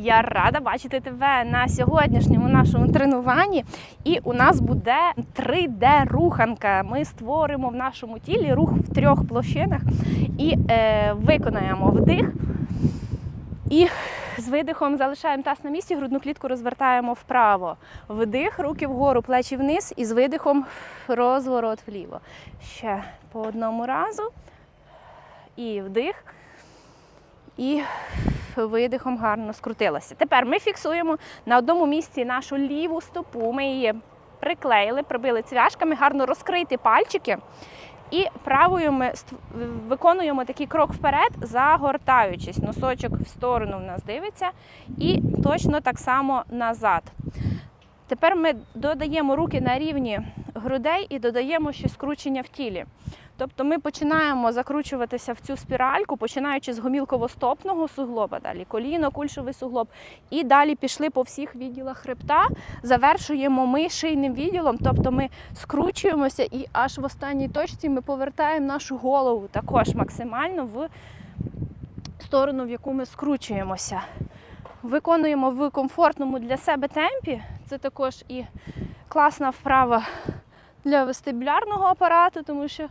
Я рада бачити тебе на сьогоднішньому нашому тренуванні. І у нас буде 3D-руханка. Ми створимо в нашому тілі рух в трьох площинах і е, виконаємо вдих. І з видихом залишаємо таз на місці, грудну клітку розвертаємо вправо. Вдих, руки вгору, плечі вниз, і з видихом розворот вліво. Ще по одному разу. І вдих. І видихом гарно скрутилося. Тепер ми фіксуємо на одному місці нашу ліву стопу. Ми її приклеїли, прибили цвяшками, гарно розкрити пальчики. І правою ми виконуємо такий крок вперед, загортаючись. Носочок в сторону в нас дивиться, і точно так само назад. Тепер ми додаємо руки на рівні грудей і додаємо ще скручення в тілі. Тобто ми починаємо закручуватися в цю спіральку, починаючи з гомілково-стопного суглоба, далі коліно, кульшовий суглоб, і далі пішли по всіх відділах хребта, завершуємо ми шийним відділом, тобто ми скручуємося і аж в останній точці ми повертаємо нашу голову також максимально в сторону, в яку ми скручуємося. Виконуємо в комфортному для себе темпі. Це також і класна вправа для вестибулярного апарату, тому що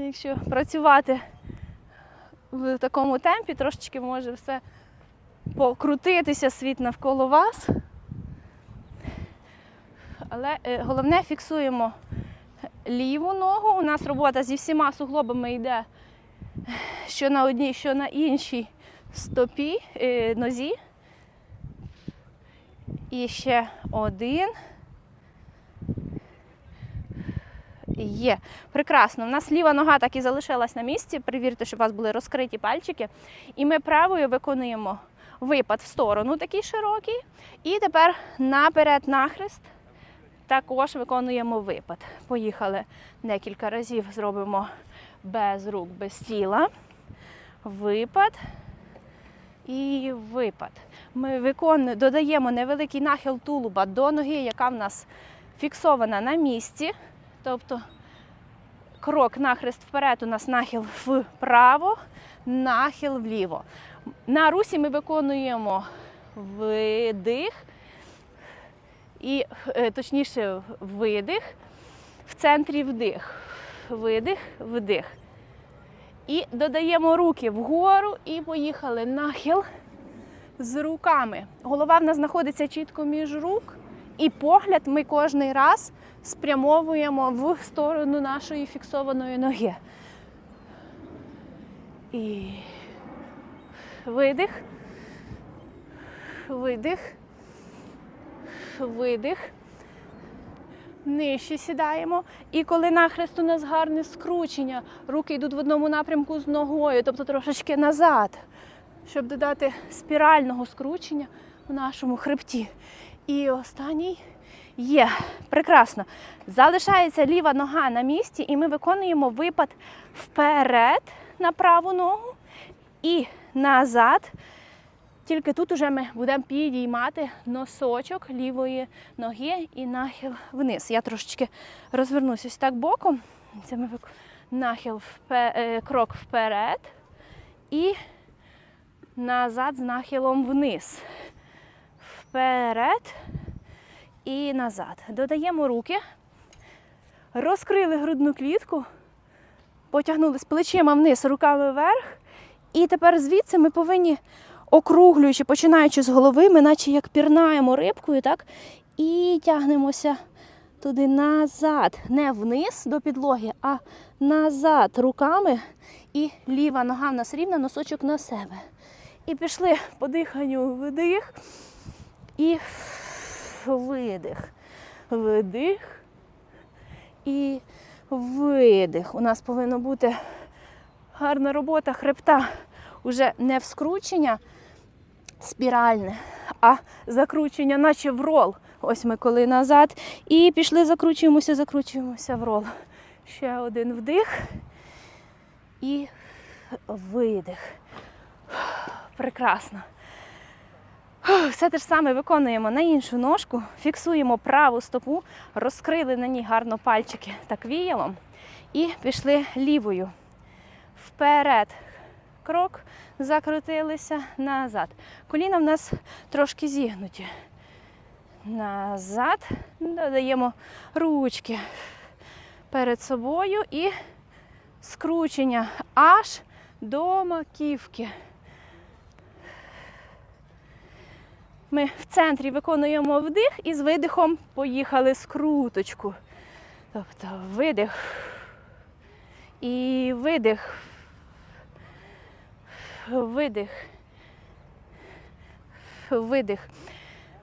якщо працювати в такому темпі, трошечки може все покрутитися світ навколо вас. Але е, головне фіксуємо ліву ногу. У нас робота зі всіма суглобами йде що на одній, що на іншій стопі, е, нозі. І ще один. Є. Прекрасно. У нас ліва нога так і залишилась на місці. Перевірте, щоб у вас були розкриті пальчики. І ми правою виконуємо випад в сторону такий широкий. І тепер наперед нахрест також виконуємо випад. Поїхали декілька разів, зробимо без рук, без тіла. Випад і випад. Ми виконуємо, додаємо невеликий нахил тулуба до ноги, яка в нас фіксована на місці. Тобто крок нахрест вперед, у нас нахил вправо, нахил вліво. На русі ми виконуємо видих і е, точніше видих, в центрі вдих. Видих, вдих. І додаємо руки вгору і поїхали нахил з руками. Голова в нас знаходиться чітко між рук, і погляд ми кожний раз спрямовуємо в сторону нашої фіксованої ноги. І видих, видих, видих. Нижче сідаємо. І коли нахрест у нас гарне скручення, руки йдуть в одному напрямку з ногою, тобто трошечки назад, щоб додати спірального скручення в нашому хребті. І останній є. Прекрасно. Залишається ліва нога на місці, і ми виконуємо випад вперед на праву ногу і назад. Тільки тут уже ми будемо підіймати носочок лівої ноги і нахил вниз. Я трошечки розвернусь ось так боком. Це ми нахил е, крок вперед і назад з нахилом вниз. Вперед і назад. Додаємо руки, розкрили грудну клітку, потягнули з плечима вниз, руками вверх. І тепер звідси ми повинні округлюючи, починаючи з голови, ми наче як пірнаємо рибкою, так? І тягнемося туди назад. Не вниз до підлоги, а назад руками. І ліва нога в нас рівна, носочок на себе. І пішли по диханню вдих і видих. Вдих і видих. У нас повинна бути гарна робота хребта. Уже не в скручення спіральне, а закручення, наче в рол. Ось ми коли назад. І пішли, закручуємося, закручуємося в рол. Ще один вдих і видих. Прекрасно. Все те ж саме виконуємо на іншу ножку, фіксуємо праву стопу, розкрили на ній гарно пальчики так віялом і пішли лівою. Вперед. крок, закрутилися назад. Коліна в нас трошки зігнуті. Назад. Додаємо ручки перед собою і скручення аж до маківки. Ми в центрі виконуємо вдих і з видихом поїхали скруточку. Тобто видих і видих. Видих. Видих.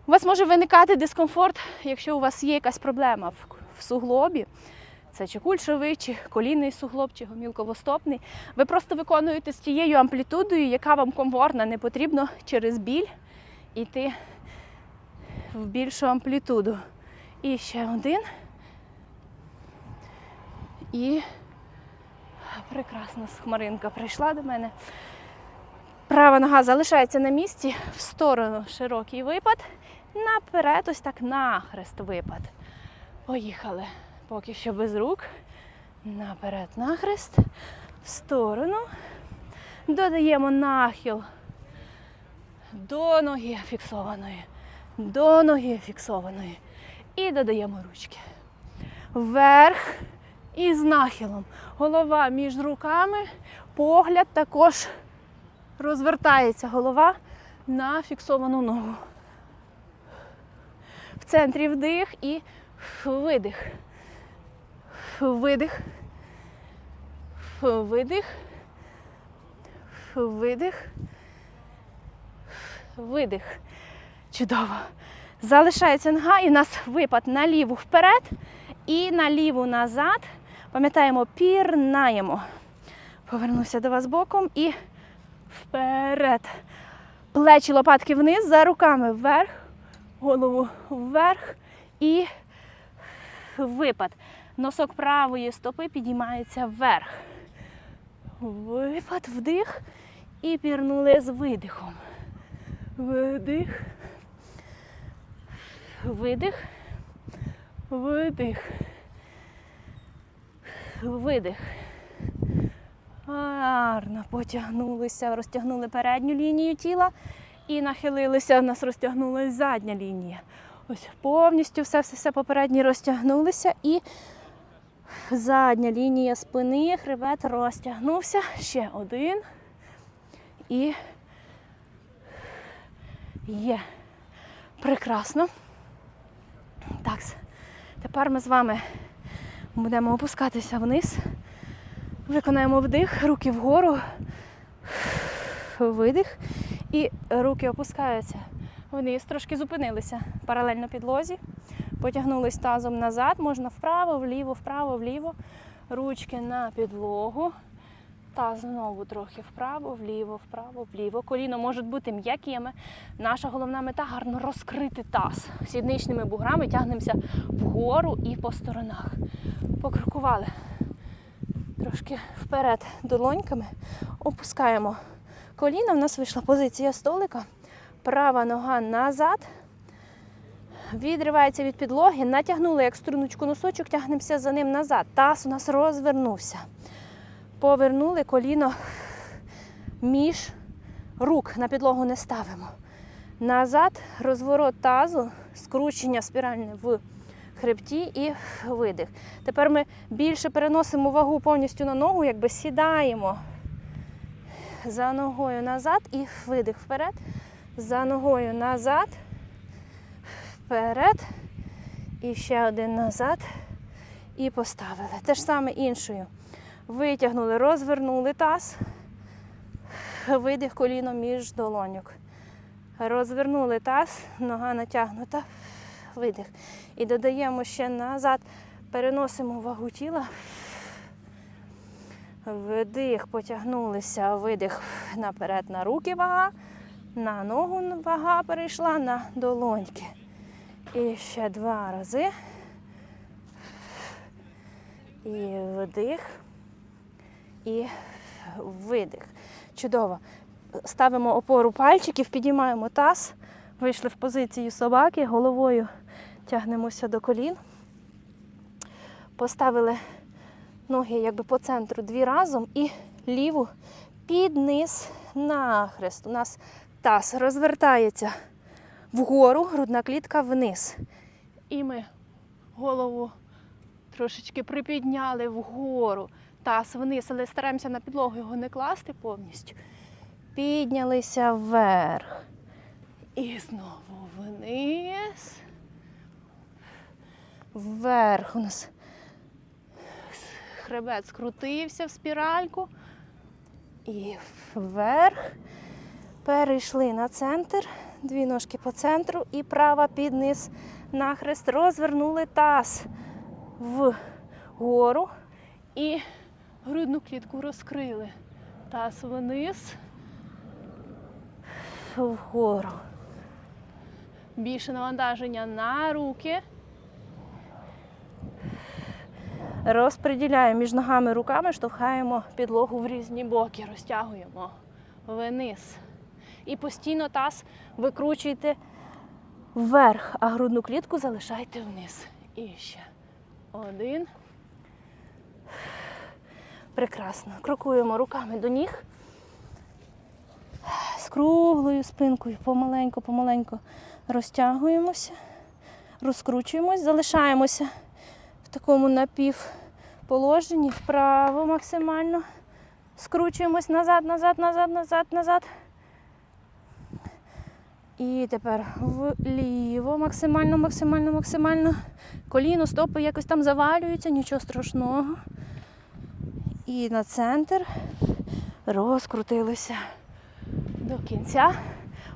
У вас може виникати дискомфорт, якщо у вас є якась проблема в, суглобі. Це чи кульшовий, чи колінний суглоб, чи гомілковостопний. Ви просто виконуєте з тією амплітудою, яка вам комфортна, не потрібно через біль йти в більшу амплітуду. І ще один. І прекрасно, хмаринка прийшла до мене. Права нога залишається на місці, в сторону широкий випад, наперед, ось так нахрест випад. Поїхали. Поки що без рук. Наперед нахрест, в сторону. Додаємо нахил до ноги фіксованої, до ноги фіксованої. І додаємо ручки. Вверх і з нахилом. Голова між руками, погляд також розвертається голова на фіксовану ногу. В центрі вдих і видих. Видих. Видих. Видих. Видих. Чудово. Залишається нога і у нас випад на ліву вперед і на ліву назад. Пам'ятаємо, пірнаємо. Повернуся до вас боком і вперед. Плечі лопатки вниз, за руками вверх, голову вверх і випад. Носок правої стопи підіймається вверх. Випад, вдих і пірнули з видихом. Видих. Видих. Видих. Видих. Гарно потягнулися, розтягнули передню лінію тіла і нахилилися, у нас розтягнулася задня лінія. Ось повністю все, все, все попереднє розтягнулися і задня лінія спини, хребет розтягнувся. Ще один. І є. Прекрасно. Так, тепер ми з вами будемо опускатися вниз. Виконаємо вдих, руки вгору, видих. І руки опускаються вниз, трошки зупинилися паралельно підлозі. Потягнулись тазом назад, можна вправо, вліво, вправо, вліво. Ручки на підлогу. Таз знову трохи вправо, вліво, вправо, вліво. Коліно можуть бути м'якими. Наша головна мета гарно розкрити таз. Сідничними буграми тягнемося вгору і по сторонах. Покрокували трошки вперед долоньками. Опускаємо коліна. У нас вийшла позиція столика. Права нога назад. Відривається від підлоги. Натягнули як струночку носочок, тягнемося за ним назад. Таз у нас розвернувся. Повернули коліно між рук. На підлогу не ставимо. Назад, розворот тазу, скручення спіральне в хребті і видих. Тепер ми більше переносимо вагу повністю на ногу, якби сідаємо за ногою назад і видих вперед. За ногою назад, вперед. І ще один назад. І поставили. Те ж саме іншою. Витягнули, розвернули таз. Видих коліно між долоньок. Розвернули таз, нога натягнута, видих. І додаємо ще назад, переносимо вагу тіла. Вдих, потягнулися, видих наперед на руки вага, на ногу вага перейшла на долоньки. І ще два рази. І вдих. І видих. Чудово. Ставимо опору пальчиків, підіймаємо таз, вийшли в позицію собаки, головою тягнемося до колін. Поставили ноги якби по центру дві разом і ліву під низ нахрест. У нас таз розвертається вгору, грудна клітка вниз. І ми голову трошечки припідняли вгору, таз вниз, але стараємося на підлогу його не класти повністю. Піднялися вверх. І знову вниз. Вверх у нас хребет скрутився в спіральку. І вверх. Перейшли на центр, дві ножки по центру і права під низ нахрест. Розвернули таз вгору і грудну клітку розкрили. Таз вниз, вгору. Більше навантаження на руки. Розподіляємо між ногами і руками, штовхаємо підлогу в різні боки, розтягуємо вниз. І постійно таз викручуйте вверх, а грудну клітку залишайте вниз. І ще один. Прекрасно. Крокуємо руками до ніг. З круглою спинкою помаленьку, помаленьку розтягуємося, розкручуємось, залишаємося в такому напівположенні, вправо максимально. Скручуємось назад, назад, назад, назад, назад. І тепер вліво, максимально, максимально, максимально. Коліно, стопи якось там завалюються, нічого страшного. І на центр розкрутилися до кінця.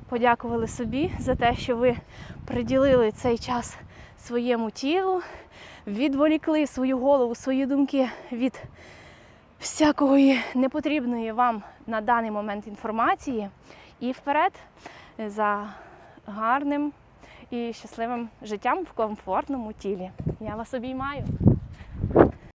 Подякували собі за те, що ви приділили цей час своєму тілу, відволікли свою голову, свої думки від всякої непотрібної вам на даний момент інформації. І вперед за гарним і щасливим життям в комфортному тілі. Я вас обіймаю.